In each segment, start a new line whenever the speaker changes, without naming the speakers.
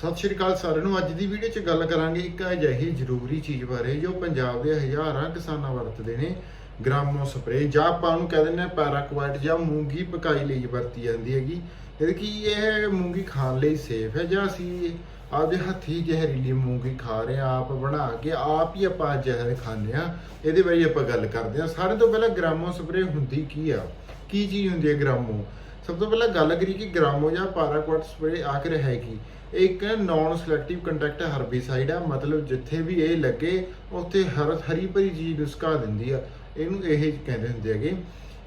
ਸਤਿ ਸ਼੍ਰੀ ਅਕਾਲ ਸਾਰਿਆਂ ਨੂੰ। ਅੱਜ ਦੀ ਵੀਡੀਓ 'ਚ ਗੱਲ ਕਰਾਂਗੇ ਇੱਕ ਅਜਿਹੀ ਜ਼ਰੂਰੀ ਚੀਜ਼ ਬਾਰੇ ਜੋ ਪੰਜਾਬ ਦੇ ਹਜ਼ਾਰਾਂ ਕਿਸਾਨਾਂ ਵਰਤਦੇ ਨੇ। ਗ੍ਰਾਮੋ ਸਪਰੇ, ਜਾਂ ਆਪਾਂ ਉਹਨੂੰ ਕਹਿ ਦਿੰਦੇ ਆ ਪੈਰਾਕਵਾਈਟ ਜਾਂ ਮੂੰਗੀ ਪਕਾਈ ਲਈ ਵਰਤੀ ਜਾਂਦੀ ਹੈਗੀ। ਇਹ ਕੀ ਇਹ ਮੂੰਗੀ ਖਾਣ ਲਈ ਸੇਫ ਹੈ ਜਾਂ ਅਸੀਂ ਆਪਦੇ ਹੱਥੀ ਜ਼ਹਿਰੀਲੀ ਮੂੰਗੀ ਖਾ ਰਹੇ ਆ ਆਪ ਬਣਾ ਕੇ ਆਪ ਹੀ ਆਪਾਂ ਜ਼ਹਿਰ ਖਾਂਦੇ ਆ ਇਹਦੇ ਬਾਰੇ ਆਪਾਂ ਗੱਲ ਕਰਦੇ ਆ ਸਾਰੇ ਤੋਂ ਪਹਿਲਾਂ ਗ੍ਰਾਮੋ ਸਪਰੇ ਹੁੰਦੀ ਕੀ ਆ? ਕੀ ਚੀਜ਼ ਹੁੰਦੀ ਹੈ ਗ੍ਰਾਮੋ? ਸਭ ਤੋਂ ਪਹਿਲਾਂ ਗੱਲ ਕਰੀ ਕਿ ਗ੍ਰਾਮੋ ਜਾਂ ਪੈਰਾਕੁਆਟ ਸਪਰੇ ਆਖਰ ਹੈ ਕੀ? ਇਹ ਇੱਕ ਨਾਨ ਸਿਲੈਕਟਿਵ ਕੰਟੈਕਟ ਹਰਬੀਸਾਈਡ ਆ, ਮਤਲਬ ਜਿੱਥੇ ਵੀ ਇਹ ਲੱਗੇ, ਉੱਥੇ ਹਰ ਹਰੀ ਭਰੀ ਚੀਜ਼ ਨੁਸਖਾ ਦਿੰਦੀ ਆ। ਇਹਨੂੰ ਇਹ ਕਹਿੰਦੇ ਹੁੰਦੇ ਹੈਗੇ।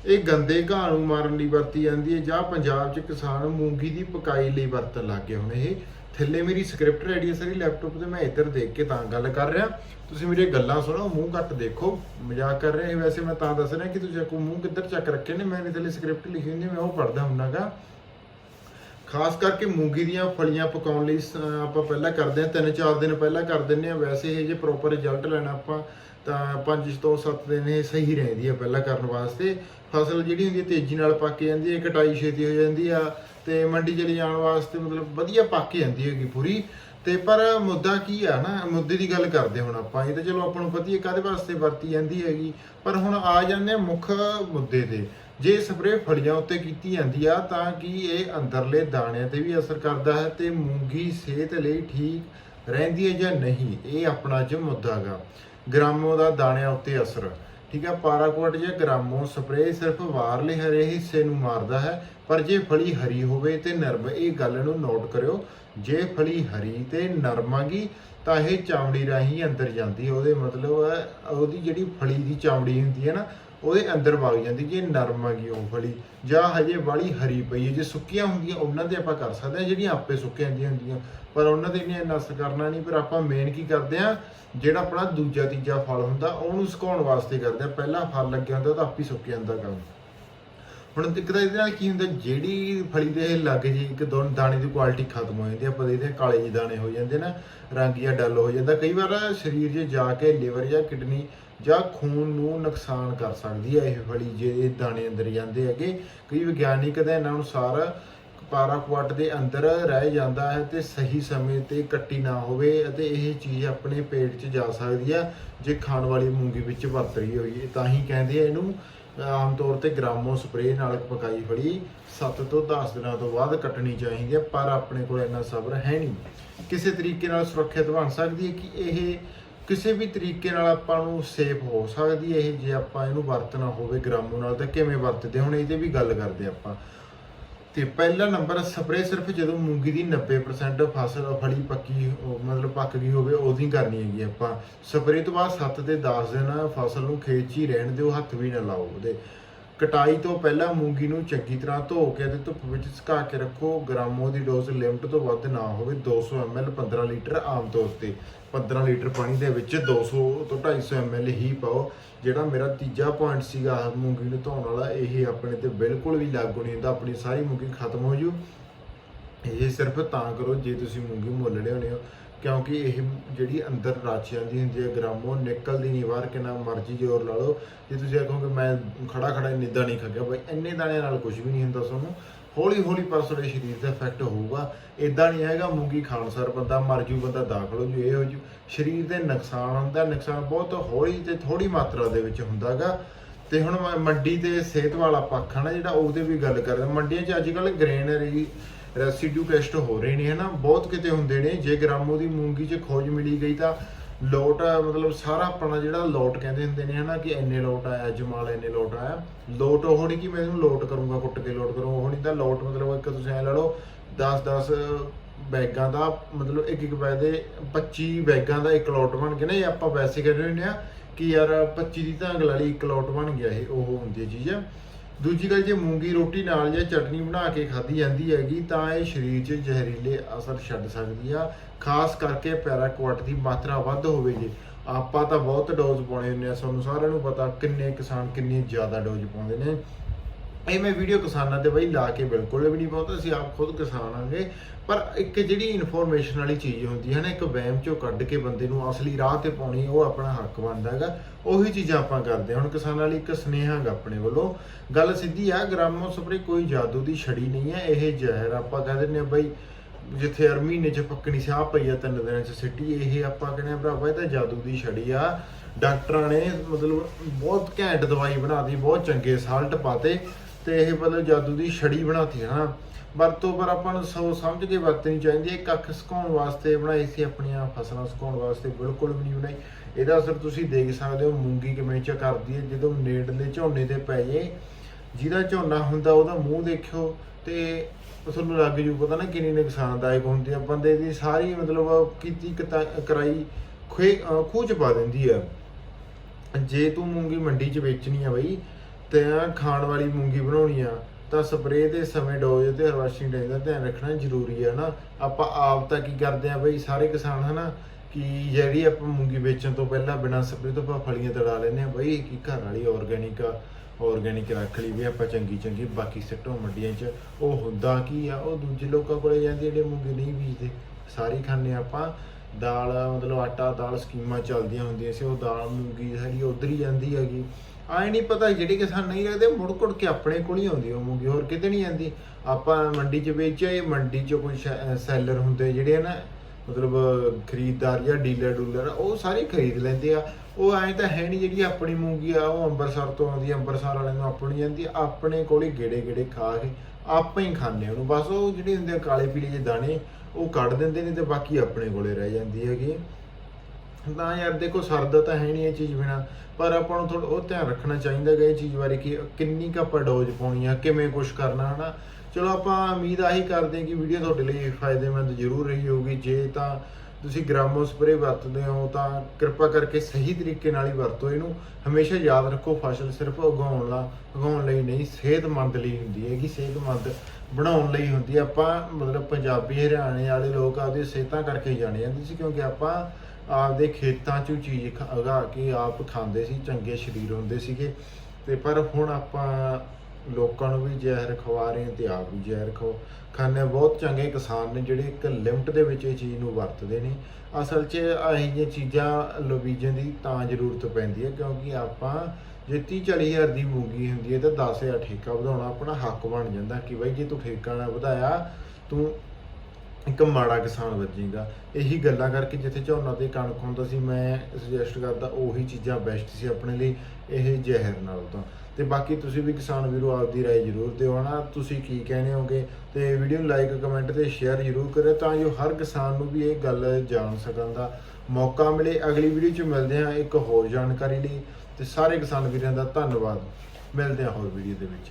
ਇਹ ਗੰਦੇ ਘਾਹ ਨੂੰ ਮਾਰਨ ਲਈ ਵਰਤੀ ਜਾਂਦੀ ਹੈ, ਜਾਂ ਪੰਜਾਬ 'ਚ ਕਿਸਾਨ ਮੂੰਗੀ ਦੀ ਪਕਾਈ ਲਈ ਵਰਤਣ ਲੱਗ ਗਏ ਹੁਣ ਇਹ। ਥੱਲੇ ਮੇਰੀ ਸਕ੍ਰਿਪਟ ਰੈਡੀ ਹੈ ਸਾਰੀ ਲੈਪਟਾਪ ਤੇ, ਮੈਂ ਇੱਧਰ ਦੇਖ ਕੇ ਤਾਂ ਗੱਲ ਕਰ ਰਿਹਾ। ਤੁਸੀਂ ਮੇਰੀ ਗੱਲਾਂ ਸੁਣੋ, ਮੂੰਹ ਘੱਟ ਦੇਖੋ। ਮਜ਼ਾਕ ਕਰ ਰਹੇ ਵੈਸੇ ਮੈਂ ਤਾਂ ਦੱਸ ਰਿਹਾ ਕਿ ਤੁਸੀਂ ਕੋ ਮੂੰਹ ਕਿੱਧਰ ਚੱਕ ਰੱਖੇ ਨੇ? ਮੈਂ ਥੱਲੇ ਸਕ੍ਰਿਪਟ ਲਿਖੀ ਹੁੰਦੀ, ਮੈਂ ਉਹ ਪੜ੍ਹਦਾ ਹੁੰਨਾਗਾ ਖਾਸ ਕਰਕੇ ਮੂੰਗੀ ਦੀਆਂ ਫਲੀਆਂ ਪਕਾਉਣ ਲਈ ਸ- ਆਪਾਂ ਪਹਿਲਾਂ ਕਰਦੇ ਹਾਂ, ਤਿੰਨ ਚਾਰ ਦਿਨ ਪਹਿਲਾਂ ਕਰ ਦਿੰਨੇ ਆ ਵੈਸੇ ਇਹ ਜੇ ਪ੍ਰੋਪਰ ਰਿਜ਼ਲਟ ਲੈਣਾ ਆਪਾਂ, ਤਾਂ 5 ਤੋਂ 7 ਦਿਨ ਇਹ ਸਹੀ ਰਹਿੰਦੀ ਹੈ ਪਹਿਲਾਂ ਕਰਨ ਵਾਸਤੇ। ਫਸਲ ਜਿਹੜੀ ਹੁੰਦੀ ਹੈ, ਤੇਜ਼ੀ ਨਾਲ ਪੱਕ ਜਾਂਦੀ ਹੈ, ਕਟਾਈ ਛੇਤੀ ਹੋ ਜਾਂਦੀ ਆ, ਤੇ ਮੰਡੀ ਚਲੇ ਜਾਣ ਵਾਸਤੇ ਮਤਲਬ ਵਧੀਆ ਪੱਕ ਜਾਂਦੀ ਹੈਗੀ ਪੂਰੀ। ਤੇ ਪਰ ਮੁੱਦਾ ਕੀ ਆ ਨਾ, ਮੁੱਦੇ ਦੀ ਗੱਲ ਕਰਦੇ ਹੁਣ ਆਪਾਂ। ਇਹ ਤਾਂ ਚਲੋ ਆਪਾਂ ਨੂੰ ਪਤਾ ਹੀ ਹੈ, ਕਾਹਦੇ ਵਾਸਤੇ ਵਰਤੀ ਜਾਂਦੀ ਹੈਗੀ। ਪਰ ਹੁਣ ਆ ਜਾਂਦੇ ਆ ਮੁੱਖ ਮੁੱਦੇ ਤੇ। ਜੇ ਸਪਰੇਅ ਫਲੀਆਂ ਉੱਤੇ ਕੀਤੀ ਜਾਂਦੀ ਆ, ਤਾਂ ਕਿ ਇਹ ਅੰਦਰਲੇ ਦਾਣਿਆਂ ਤੇ ਵੀ ਅਸਰ ਕਰਦਾ ਹੈ ਤੇ ਮੂੰਗੀ ਸਿਹਤ ਲਈ ਠੀਕ ਰਹਿੰਦੀ ਹੈ ਜਾਂ ਨਹੀਂ? ਇਹ ਆਪਣਾ ਅੱਜ ਮੁੱਦਾ ਗਾ। ਗ੍ਰਾਮੋ ਦਾ ਦਾਣਿਆਂ ਉੱਤੇ ਅਸਰ। ਠੀਕ ਹੈ ਪਾਰਾਕੋਟ ਜਾਂ ਗ੍ਰਾਮੋ ਸਪਰੇਅ ਸਿਰਫ ਬਾਹਰਲੇ ਹਰੇ ਹਿੱਸੇ ਨੂੰ ਮਾਰਦਾ ਹੈ, ਪਰ ਜੇ ਫਲੀ ਹਰੀ ਹੋਵੇ ਤੇ ਨਰਮ, ਇਹ ਗੱਲ ਨੂੰ ਨੋਟ ਕਰਿਓ। ਜੇ ਫਲੀ ਹਰੀ ਤੇ ਨਰਮਾਂਗੀ ਤਾਂ ਇਹ ਚਮੜੀ ਰਾਹੀਂ ਅੰਦਰ ਜਾਂਦੀ ਹੈ। ਉਹਦੇ ਮਤਲਬ ਉਹਦੀ ਜਿਹੜੀ ਫਲੀ ਦੀ ਚਮੜੀ ਹੁੰਦੀ ਹੈ ਨਾ ਉਹਦੇ ਅੰਦਰ ਵਗ ਜਾਂਦੀ ਜੇ ਨਰਮ ਹੈਗੀ ਉਹ ਫਲੀ ਜਾਂ ਹਜੇ ਵਾਲੀ ਹਰੀ ਪਈ ਹੈ। ਜੇ ਸੁੱਕੀਆਂ ਹੁੰਦੀਆਂ, ਉਹਨਾਂ ਤੇ ਆਪਾਂ ਕਰ ਸਕਦੇ ਹਾਂ, ਜਿਹੜੀਆਂ ਆਪੇ ਸੁੱਕੀਆਂ ਜਾਂਦੀਆਂ ਹੁੰਦੀਆਂ। ਪਰ ਉਹਨਾਂ ਤੇ ਨਹੀਂ ਇੰਨਾ ਕਰਨਾ ਨਹੀਂ, ਪਰ ਆਪਾਂ ਮੇਨ ਕੀ ਕਰਦੇ ਆ ਜਿਹੜਾ ਆਪਣਾ ਦੂਜਾ ਤੀਜਾ ਫਲ ਹੁੰਦਾ, ਉਹਨੂੰ ਸੁਕਾਉਣ ਵਾਸਤੇ ਕਰਦੇ ਆ ਪਹਿਲਾ ਫਲ ਲੱਗਿਆ ਹੁੰਦਾ, ਉਹ ਤਾਂ ਆਪੇ ਸੁੱਕ ਜਾਂਦਾ ਕੰਮ। ਹੁਣ ਇੱਕ ਤਾਂ ਇਹਦੇ ਨਾਲ ਕੀ ਹੁੰਦਾ, ਜਿਹੜੀ ਫਲੀ ਦੇ ਇਹ ਲੱਗ ਜੀ, ਇੱਕ ਦੋ ਦਾਣੇ ਦੀ ਕੁਆਲਿਟੀ ਖਤਮ ਹੋ ਜਾਂਦੀ ਆ, ਆਪਾਂ ਦੇਖਦੇ ਹਾਂ ਕਾਲੇ ਜਿਹੇ ਦਾਣੇ ਹੋ ਜਾਂਦੇ ਨਾ, ਰੰਗ ਜਾਂ ਡੱਲ ਹੋ ਜਾਂਦਾ, ਕਈ ਵਾਰ ਸਰੀਰ 'ਚ ਜਾ ਕੇ ਲਿਵਰ ਜਾਂ ਕਿਡਨੀ ਜਾਂ ਖੂਨ ਨੂੰ ਨੁਕਸਾਨ ਕਰ ਸਕਦੀ ਹੈ ਇਹ ਫਲੀ ਜੇ ਇਹ ਦਾਣੇ ਅੰਦਰ ਜਾਂਦੇ ਹੈਗੇ। ਕਈ ਵਿਗਿਆਨਿਕ ਅਧਿਐਨਾਂ ਅਨੁਸਾਰ ਪਾਰਾ ਕੁਆਟ ਦੇ ਅੰਦਰ ਰਹਿ ਜਾਂਦਾ ਹੈ ਤੇ ਸਹੀ ਸਮੇਂ ਤੇ ਕੱਟੀ ਨਾ ਹੋਵੇ ਅਤੇ ਇਹ ਚੀਜ਼ ਆਪਣੇ ਪੇਟ 'ਚ ਜਾ ਸਕਦੀ ਹੈ ਜੇ ਖਾਣ ਵਾਲੀ ਮੂੰਗੀ ਵਿੱਚ ਵਰਤ ਰਹੀ ਹੋਈ ਤਾਂ ਹੀ ਕਹਿੰਦੇ ਆ ਇਹਨੂੰ ਆਮ ਤੌਰ ਤੇ ਗ੍ਰਾਮੋ ਸਪਰੇਅ ਨਾਲ ਪਕਾਈ ਫੜੀ 7 ਤੋਂ 10 ਦਿਨਾਂ ਤੋਂ ਬਾਅਦ ਕੱਟਣੀ ਚਾਹੀਦੀ ਹੈ, ਪਰ ਆਪਣੇ ਕੋਲ ਇੰਨਾ ਸਬਰ ਹੈ ਨਹੀਂ। ਕਿਸੇ ਤਰੀਕੇ ਨਾਲ ਸੁਰੱਖਿਅਤ ਬਣ ਸਕਦੀ ਹੈ ਕਿ ਇਹ ਕਿਸੇ ਵੀ ਤਰੀਕੇ ਨਾਲ ਆਪਾਂ ਨੂੰ ਸੇਫ ਹੋ ਸਕਦੀ ਹੈ, ਇਹ ਜੇ ਆਪਾਂ ਇਹਨੂੰ ਵਰਤਣਾ ਹੋਵੇ ਗ੍ਰਾਮੋ ਨਾਲ, ਤਾਂ ਕਿਵੇਂ ਵਰਤਦੇ? ਹੁਣ ਇਹਦੇ ਵੀ ਗੱਲ ਕਰਦੇ ਆਪਾਂ। ਤੇ ਪਹਿਲਾ ਨੰਬਰ ਸਪਰੇਅ ਸਿਰਫ ਜਦੋਂ ਮੂੰਗੀ ਦੀ 90% ਫਸਲ, ਫਲੀ ਪੱਕੀ ਮਤਲਬ ਪੱਕ ਗਈ ਹੋਵੇ ਉਦੋਂ ਹੀ ਕਰਨੀ ਹੈਗੀ ਆਪਾਂ। ਸਪਰੇਅ ਤੋਂ ਬਾਅਦ 7 ਤੇ 10 ਦਿਨ ਫਸਲ ਨੂੰ ਖੇਤ 'ਚ ਹੀ ਰਹਿਣ ਦਿਓ, ਹੱਥ ਵੀ ਨਾ ਲਾਓ ਉਹਦੇ। ਕਟਾਈ ਤੋਂ ਪਹਿਲਾਂ ਮੂੰਗੀ ਨੂੰ ਚੰਗੀ ਤਰ੍ਹਾਂ ਧੋ ਕੇ ਤੇ ਧੁੱਪ ਵਿੱਚ ਸੁਕਾ ਕੇ ਰੱਖੋ। ਗ੍ਰਾਮੋ ਦੀ ਡੋਜ਼ ਲਿਮਟ ਤੋਂ ਵੱਧ ਨਾ ਹੋਵੇ 200 ml 15 ਲੀਟਰ ਆਮ ਤੌਰ ਤੇ। 15 ਲੀਟਰ ਪਾਣੀ ਦੇ ਵਿੱਚ 200 ਤੋਂ 250 ml ਹੀ ਪਾਓ, ਜਿਹੜਾ ਮੇਰਾ ਤੀਜਾ ਪੁਆਇੰਟ ਸੀਗਾ ਮੂੰਗੀ ਨੂੰ ਧੋਣ ਵਾਲਾ। ਇਹ ਆਪਣੇ ਤੇ ਬਿਲਕੁਲ ਵੀ ਲਾਗੂ ਨਹੀਂ ਹੁੰਦਾ, ਆਪਣੀ ਸਾਰੀ ਮੂੰਗੀ ਖਤਮ ਹੋ ਜੂ। ਇਹ ਸਿਰਫ ਤਾਂ ਕਰੋ ਜੇ ਤੁਸੀਂ ਮੂੰਗੀ ਮੁੱਲ ਲਿਆਉਣੇ ਹੋ। ਕਿਉਂਕਿ ਇਹ ਜਿਹੜੀ ਅੰਦਰ ਰਚ ਜਾਂਦੀ ਹੁੰਦੀ ਹੈ ਗ੍ਰਾਮੋ ਨਿਕਲਦੀ ਨਹੀਂ, ਬਾਹਰ ਕਿੰਨਾ ਮਰਜ਼ੀ ਜ਼ੋਰ ਲਾ ਲਓ। ਜੇ ਤੁਸੀਂ ਆਖੋਗੇ ਮੈਂ ਖੜਾ ਖੜਾ ਨਿੱਦਾ ਨਹੀਂ ਖੱਗਿਆ, ਬਈ ਇੰਨੇ ਦਾਣਿਆਂ ਨਾਲ ਕੁਝ ਵੀ ਨਹੀਂ ਹੁੰਦਾ ਤੁਹਾਨੂੰ ਹੌਲੀ ਹੌਲੀ ਪਰ ਤੁਹਾਡੇ ਸਰੀਰ ਤੇ ਇਫੈਕਟ ਹੋਊਗਾ। ਇਦਾਂ ਨਹੀਂ ਹੈਗਾ, ਮੂੰਗੀ ਖਾਣ ਸਰ ਬੰਦਾ ਮਰ ਜੂ, ਬੰਦਾ ਦਾਖਲ ਹੋ ਜੂ, ਇਹ ਹੋ ਜੂ। ਸਰੀਰ ਦੇ ਨੁਕਸਾਨ ਹੁੰਦਾ, ਨੁਕਸਾਨ ਬਹੁਤ ਹੌਲੀ ਤੇ ਥੋੜੀ ਮਾਤਰਾ ਦੇ ਵਿੱਚ ਹੁੰਦਾਗਾ। ਤੇ ਹੁਣ ਮੰਡੀ ਤੇ ਸਿਹਤ ਵਾਲਾ ਪੱਖ ਹੈ ਨਾ ਜਿਹੜਾ, ਉਹਦੇ ਵੀ ਗੱਲ ਕਰਦੇ ਮੰਡੀਆਂ 'ਚ ਅੱਜ ਕੱਲ ਗ੍ਰੇਨਰੀ ਰੈਸਿਡਿਊ ਟੈਸਟ ਹੋ ਰਹੇ ਨੇ, ਹਨਾ? ਬਹੁਤ ਕਿਤੇ ਹੁੰਦੇ ਨੇ। ਜੇ ਗ੍ਰਾਮੋ ਦੀ ਮੂੰਗੀ 'ਚ ਖੋਜ ਮਿਲੀ ਗਈ ਤਾਂ ਲੋਟ, ਮਤਲਬ ਸਾਰਾ ਆਪਣਾ ਜਿਹੜਾ ਲੋਟ ਕਹਿੰਦੇ ਹੁੰਦੇ ਨੇ, ਹਨਾ, ਕਿ ਇੰਨੇ ਲੋਟ ਆਇਆ, ਜਮਾਲ ਇੰਨੇ ਲੋਟ ਆਇਆ। ਲੋਟ ਉਹ ਨਹੀਂ ਕਿ ਮੈਂ ਇਹਨੂੰ ਲੋਟ ਕਰੂੰਗਾ, ਕੁੱਟ ਕੇ ਲੋਟ ਕਰੂੰ, ਉਹ ਨਹੀਂ ਤਾਂ ਲੋਟ ਮਤਲਬ ਇੱਕ ਤੁਸੀਂ ਐ ਲਾ ਲਓ 10 10 ਬੈਗਾਂ ਦਾ, ਮਤਲਬ ਇੱਕ ਇੱਕ ਬੈਗ ਦੇ 25 ਬੈਗਾਂ ਦਾ ਇੱਕ ਲੋਟ ਬਣ ਗਿਆ ਨਾ, ਇਹ ਆਪਾਂ ਵੈਸੇ ਕਹਿੰਦੇ ਹੁੰਦੇ ਆ ਕਿ ਯਾਰ 25 ਦੀ ਤਾਂ ਅਗਲਾ ਲਈ ਇੱਕ ਲੋਟ ਬਣ ਗਿਆ ਇਹ, ਉਹ ਹੁੰਦੀ ਹੈ ਚੀਜ਼। ਦੂਜੀ ਗੱਲ, ਜੇ ਮੂੰਗੀ ਰੋਟੀ ਨਾਲ ਜਾਂ ਚਟਨੀ ਬਣਾ ਕੇ ਖਾਧੀ ਜਾਂਦੀ ਹੈਗੀ, ਤਾਂ ਇਹ ਸਰੀਰ 'ਚ ਜ਼ਹਿਰੀਲੇ ਅਸਰ ਛੱਡ ਸਕਦੀ ਆ। ਖਾਸ ਕਰਕੇ ਪੈਰਾਕਵਾਟ ਦੀ ਮਾਤਰਾ ਵੱਧ ਹੋਵੇ ਜੇ। ਆਪਾਂ ਤਾਂ ਬਹੁਤ ਡੋਜ਼ ਪਾਉਣੇ ਹੁੰਦੇ ਆ, ਸਾਨੂੰ ਸਾਰਿਆਂ ਨੂੰ ਪਤਾ ਕਿੰਨੇ ਕਿਸਾਨ ਕਿੰਨੀ ਜ਼ਿਆਦਾ ਡੋਜ਼ ਪਾਉਂਦੇ ਨੇ। ਇਹ ਮੈਂ ਵੀਡੀਓ ਕਿਸਾਨਾਂ ਤੇ ਬਈ ਲਾ ਕੇ ਬਿਲਕੁਲ ਵੀ ਨਹੀਂ ਪਾਉਂਦਾ, ਅਸੀਂ ਆਪ ਖੁਦ ਕਿਸਾਨ ਆਂਗੇ। ਪਰ ਇੱਕ ਜਿਹੜੀ ਇਨਫੋਰਮੇਸ਼ਨ ਵਾਲੀ ਚੀਜ਼ ਹੁੰਦੀ ਹੈ ਨਾ, ਇੱਕ ਵਹਿਮ ਚੋਂ ਕੱਢ ਕੇ ਬੰਦੇ ਨੂੰ ਅਸਲੀ ਰਾਹ ਤੇ ਪਾਉਣੀ, ਉਹ ਆਪਣਾ ਹੱਕ ਬਣਦਾ ਹੈਗਾ। ਉਹੀ ਚੀਜ਼ਾਂ ਆਪਾਂ ਕਰਦੇ ਹਾਂ। ਹੁਣ ਕਿਸਾਨਾਂ ਲਈ ਇੱਕ ਸੁਨੇਹਾ ਹੈਗਾ ਆਪਣੇ ਵੱਲੋਂ। ਗੱਲ ਸਿੱਧੀ ਆ, ਗ੍ਰਾਮੋ ਸਪਰੇ ਕੋਈ ਜਾਦੂ ਦੀ ਛੜੀ ਨਹੀਂ ਹੈ। ਇਹ ਜ਼ਹਿਰ ਆਪਾਂ ਕਹਿ ਦਿੰਦੇ ਆ ਬਈ, ਜਿੱਥੇ ਯਾਰ ਮਹੀਨੇ ਚ ਪੱਕਣੀ ਸਾਹ ਪਈ ਆ, ਤਿੰਨ ਦਿਨਾਂ ਚ ਸਿੱਟੀ, ਇਹ ਆਪਾਂ ਕਹਿੰਦੇ ਆ ਭਰਾਵਾ, ਇਹ ਤਾਂ ਜਾਦੂ ਦੀ ਛੜੀ ਆ। ਡਾਕਟਰਾਂ ਨੇ ਮਤਲਬ ਬਹੁਤ ਘੈਂਟ ਦਵਾਈ ਬਣਾ ਬਣਾਤੀ ਬਹੁਤ ਚੰਗੇ ਸਾਲਟ ਪਾਤੇ। ਤੇ ਇਹ ਮਤਲਬ ਜਾਦੂ ਦੀ ਛੜੀ ਬਣਾਤੀ ਹੈ ਨਾ। ਵਰਤੋਂ ਪਰ ਆਪਾਂ ਨੂੰ ਸੋ ਸਮਝ ਕੇ ਵਰਤਣੀ ਚਾਹੀਦੀ ਹੈ ਕੱਖ ਸੁਕਾਉਣ ਵਾਸਤੇ ਬਣਾਈ ਸੀ ਆਪਣੀਆਂ ਫਸਲਾਂ ਸੁਕਾਉਣ ਵਾਸਤੇ ਬਿਲਕੁਲ ਵੀ ਨਹੀਂ ਬਣਾਈ। ਇਹਦਾ ਅਸਰ ਤੁਸੀਂ ਦੇਖ ਸਕਦੇ ਹੋ, ਮੂੰਗੀ ਕਿਵੇਂ ਚ ਕਰਦੀ ਹੈ, ਜਦੋਂ ਨੇੜਲੇ ਝੋਨੇ ਤੇ ਪੈ ਜੇ ਜਿਹਦਾ ਝੋਨਾ ਹੁੰਦਾ ਉਹਦਾ ਮੂੰਹ ਦੇਖਿਓ ਤੇ ਤੁਹਾਨੂੰ ਲੱਗ ਜੂ ਪਤਾ ਨਾ ਕਿੰਨੀ ਨੁਕਸਾਨਦਾਇਕ ਹੁੰਦੀ ਆ ਬੰਦੇ ਦੀ ਸਾਰੀ ਮਤਲਬ ਕੀਤੀ ਕਤਾ- ਕਰਾਈ ਖੂਹ ਖੂਹ ਚ ਪਾ ਦਿੰਦੀ ਆ। ਜੇ ਤੂੰ ਮੂੰਗੀ ਮੰਡੀ 'ਚ ਵੇਚਣੀ ਆ ਬਈ ਤੇ ਖਾਣ ਵਾਲੀ ਮੂੰਗੀ ਬਣਾਉਣੀ ਆ, ਤਾਂ ਸਪਰੇਅ ਦੇ ਸਮੇਂ ਡੋਜ਼ ਤੇ ਹਰਵਾਸ਼ਿੰਗ ਟਾਈਮ ਦਾ ਧਿਆਨ ਰੱਖਣਾ ਜ਼ਰੂਰੀ ਆ ਨਾ। ਆਪਾਂ ਆਪ ਤਾਂ ਕੀ ਕਰਦੇ ਆ ਬਈ, ਸਾਰੇ ਕਿਸਾਨ ਹਨਾ, ਕਿ ਜਿਹੜੀ ਆਪਾਂ ਮੂੰਗੀ ਵੇਚਣ ਤੋਂ ਪਹਿਲਾਂ ਬਿਨਾਂ ਸਪਰੇਅ ਤੋਂ ਆਪਾਂ ਫਲੀਆਂ ਤੜਾ ਲੈਂਦੇ ਆ ਬਈ ਕੀ ਘਰ ਵਾਲੀ ਆਰਗੈਨਿਕ ਆ ਆਰਗੈਨਿਕ ਰੱਖ ਲਈ ਵੀ ਆਪਾਂ ਚੰਗੀ ਚੰਗੀ, ਬਾਕੀ ਸਿੱਟੋ ਮੰਡੀਆਂ 'ਚ। ਉਹ ਹੁੰਦਾ ਕੀ ਆ, ਉਹ ਦੂਜੇ ਲੋਕਾਂ ਕੋਲੇ ਜਾਂਦੀ ਜਿਹੜੇ ਮੂੰਗੀ ਨਹੀਂ ਬੀਜਦੇ, ਸਾਰੀ ਖਾਂਦੇ ਆਪਾਂ। ਦਾਲ, ਮਤਲਬ ਆਟਾ, ਦਾਲ ਸਕੀਮਾਂ ਚੱਲਦੀਆਂ ਹੁੰਦੀਆਂ ਸੀ, ਉਹ ਦਾਲ ਮੂੰਗੀ ਸਾਡੀ ਉਧਰ ਹੀ ਜਾਂਦੀ ਹੈਗੀ। ਆਏ ਨਹੀਂ ਪਤਾ ਜਿਹੜੀ ਕਿਸਾਨ ਨਹੀਂ ਲੱਗਦੇ ਮੁੜ ਕੁੜ ਕੇ ਆਪਣੇ ਕੋਲ ਹੀ ਆਉਂਦੀ ਉਹ ਮੂੰਗੀ, ਹੋਰ ਕਿਤੇ ਨਹੀਂ ਜਾਂਦੀ। ਆਪਾਂ ਮੰਡੀ 'ਚ ਵੇਚਿਆ ਮੰਡੀ 'ਚ ਕੋਈ ਸੈਲਰ ਹੁੰਦੇ ਜਿਹੜੇ ਆ ਨਾ ਮਤਲਬ ਖਰੀਦਦਾਰ ਜਾਂ ਡੀਲਰ ਡੂਲਰ, ਉਹ ਸਾਰੇ ਖਰੀਦ ਲੈਂਦੇ ਆ। ਉਹ ਐਂ ਤਾਂ ਹੈ ਨਹੀਂ ਜਿਹੜੀ ਆਪਣੀ ਮੂੰਗੀ ਆ, ਉਹ ਅੰਮ੍ਰਿਤਸਰ ਤੋਂ ਆਉਂਦੀ ਆ ਅੰਮ੍ਰਿਤਸਰ ਵਾਲਿਆਂ ਨੂੰ ਆਪਣੀ ਜਾਂਦੀ ਆਪਣੇ ਕੋਲ ਹੀ ਗੇੜੇ ਗੇੜੇ ਖਾ ਕੇ ਆਪਾਂ ਹੀ ਖਾਂਦੇ ਉਹਨੂੰ। ਬਸ ਉਹ ਜਿਹੜੇ ਹੁੰਦੇ ਆ ਕਾਲੇ ਪੀਲੇ ਜਿਹੇ ਦਾਣੇ ਉਹ ਕੱਢ ਦਿੰਦੇ ਨੇ ਤੇ ਬਾਕੀ ਆਪਣੇ ਕੋਲੇ ਰਹਿ ਜਾਂਦੀ ਹੈਗੀ ਤਾਂ ਯਾਰ ਦੇਖੋ, ਸਰਦਾ ਤਾਂ ਹੈ ਨਹੀਂ ਇਹ ਚੀਜ਼ ਬਿਨਾ। ਪਰ ਆਪਾਂ ਨੂੰ ਥੋੜਾ ਉਹ ਧਿਆਨ ਰੱਖਣਾ ਚਾਹੀਦਾ ਕਿ ਇਹ ਚੀਜ਼ ਬਾਰੇ ਕਿ ਕਿੰਨੀ ਕੁ ਆਪਾਂ ਡੋਜ਼ ਪਾਉਣੀ ਆ, ਕਿਵੇਂ ਕੁਝ ਕਰਨਾ, ਹਨਾ? ਚਲੋ ਆਪਾਂ ਉਮੀਦ ਆਹੀ ਕਰਦੇ ਹਾਂ ਕਿ ਵੀਡੀਓ ਤੁਹਾਡੇ ਲਈ ਫਾਇਦੇਮੰਦ ਜ਼ਰੂਰ ਰਹੀ ਹੋਊਗੀ। ਜੇ ਤਾਂ ਤੁਸੀਂ ਗ੍ਰਾਮੋ ਸਪਰੇ ਵਰਤਦੇ ਹੋ ਤਾਂ ਕਿਰਪਾ ਕਰਕੇ ਸਹੀ ਤਰੀਕੇ ਨਾਲ ਹੀ ਵਰਤੋ ਇਹਨੂੰ। ਹਮੇਸ਼ਾ ਯਾਦ ਰੱਖੋ, ਫਸਲ ਸਿਰਫ ਉਗਾਉਣ ਲਾ ਉਗਾਉਣ ਲਈ ਨਹੀਂ, ਸਿਹਤਮੰਦ ਲਈ ਹੁੰਦੀ ਹੈਗੀ। ਸਿਹਤਮੰਦ ਬਣਾਉਣ ਲਈ ਹੁੰਦੀ ਆਪਾਂ ਮਤਲਬ ਪੰਜਾਬੀ, ਹਰਿਆਣੇ ਵਾਲੇ ਲੋਕ ਆਪਦੀ ਸਿਹਤਾਂ ਕਰਕੇ ਜਾਣੇ ਜਾਂਦੇ ਸੀ, ਕਿਉਂਕਿ ਆਪਾਂ ਆਪਦੇ ਖੇਤਾਂ 'ਚੋਂ ਚੀਜ਼ ਖ- ਉਗਾ ਕੇ ਆਪ ਖਾਂਦੇ ਸੀ, ਚੰਗੇ ਸਰੀਰ ਹੁੰਦੇ ਸੀਗੇ। ਤੇ ਪਰ ਹੁਣ ਆਪਾਂ ਲੋਕਾਂ ਨੂੰ ਵੀ ਜ਼ਹਿਰ ਖਵਾ ਰਹੇ ਹਾਂ ਤੇ ਆਪ ਵੀ ਜ਼ਹਿਰ ਖਵਾ ਖਾਨੇ ਬਹੁਤ ਚੰਗੇ ਕਿਸਾਨ ਨੇ ਜਿਹੜੇ ਇੱਕ ਲਿਮਟ ਦੇ ਵਿੱਚ ਇਹ ਚੀਜ਼ ਨੂੰ ਵਰਤਦੇ ਨੇ। ਅਸਲ 'ਚ ਇਹੋ ਜਿਹੀਆਂ ਚੀਜ਼ਾਂ ਲੋਬੀਜਨ ਦੀ ਤਾਂ ਜ਼ਰੂਰਤ ਪੈਂਦੀ ਹੈ ਕਿਉਂਕਿ ਆਪਾਂ ਜੇ 30 40 ਹਜ਼ਾਰ ਦੀ ਮੂੰਗੀ ਹੁੰਦੀ ਹੈ ਤਾਂ 10000 ਠੇਕਾ ਵਧਾਉਣਾ ਆਪਣਾ ਹੱਕ ਬਣ ਜਾਂਦਾ ਕਿ ਬਾਈ ਜੇ ਤੂੰ ਠੇਕਾ ਨਾ ਵਧਾਇਆ, ਤੂੰ ਇੱਕ ਮਾੜਾ ਕਿਸਾਨ ਵੱਜੇਗਾ ਇਹੀ ਗੱਲਾਂ ਕਰਕੇ ਜਿੱਥੇ ਝੋਨਾ ਤੇ ਕਣਕ ਹੁੰਦਾ ਸੀ ਮੈਂ ਸੁਜੈਸਟ ਕਰਦਾ ਉਹੀ ਚੀਜ਼ਾਂ ਬੈਸਟ ਸੀ ਆਪਣੇ ਲਈ ਇਹ ਜ਼ਹਿਰ ਨਾਲੋਂ ਤਾਂ ਤੇ ਬਾਕੀ ਤੁਸੀਂ ਵੀ ਕਿਸਾਨ ਵੀਰੋ ਆਪਦੀ رائے ਜ਼ਰੂਰ ਦਿਓ ਹਨਾ ਤੁਸੀਂ ਕੀ ਕਹਿੰਦੇ ਹੋਗੇ ਤੇ ਵੀਡੀਓ ਨੂੰ ਲਾਈਕ ਕਮੈਂਟ ਤੇ ਸ਼ੇਅਰ ਜ਼ਰੂਰ ਕਰਿਓ ਤਾਂ ਜੋ ਹਰ ਕਿਸਾਨ ਨੂੰ ਵੀ ਇਹ ਗੱਲ ਜਾਣ ਸਕਣ ਦਾ ਮੌਕਾ ਮਿਲੇ ਅਗਲੀ ਵੀਡੀਓ 'ਚ ਮਿਲਦੇ ਹਾਂ ਇੱਕ ਹੋਰ ਜਾਣਕਾਰੀ ਲਈ ਤੇ ਸਾਰੇ ਕਿਸਾਨ ਵੀਰਾਂ ਦਾ ਧੰਨਵਾਦ ਮਿਲਦੇ ਹਾਂ ਹੋਰ ਵੀਡੀਓ ਦੇ ਵਿੱਚ